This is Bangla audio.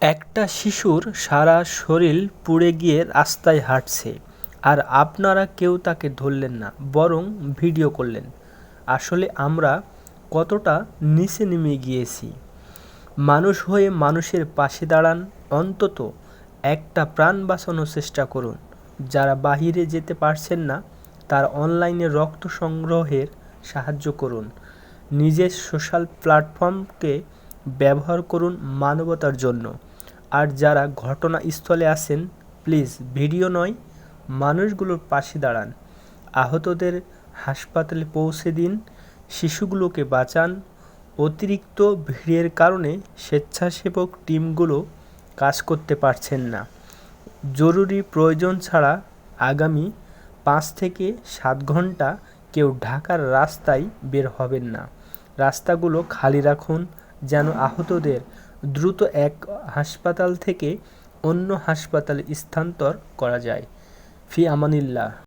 একটা শিশুর সারা শরীর পুড়ে গিয়ে রাস্তায় হাঁটছে, আর আপনারা কেউ তাকে ধরলেন না, বরং ভিডিও করলেন। আসলে আমরা কতটা নিচে নেমে গিয়েছি। মানুষ হয়ে মানুষের পাশে দাঁড়ান, অন্তত একটা প্রাণ বাঁচানোর চেষ্টা করুন। যারা বাহিরে যেতে পারছেন না, তার অনলাইনে রক্ত সংগ্রহের সাহায্য করুন। নিজের সোশ্যাল প্ল্যাটফর্মকে ব্যবহার করুন মানবতার জন্য। আর যারা ঘটনাস্থলে আসেন প্লিজ ভিডিও নয়, মানুষগুলোর পাশে দাঁড়ান। আহতদের হাসপাতালে পৌঁছে দিন, শিশুগুলোকে বাঁচান। অতিরিক্ত ভিড়ের কারণে স্বেচ্ছাসেবক টিমগুলো কাজ করতে পারছেন না। জরুরি প্রয়োজন ছাড়া আগামী পাঁচ থেকে সাত ঘণ্টা কেউ ঢাকার রাস্তায় বের হবেন না। রাস্তাগুলো খালি রাখুন, যেন আহতদের দ্রুত এক হাসপাতাল থেকে অন্য হাসপাতালে স্থানান্তর করা যায়। ফি আমানিল্লাহ।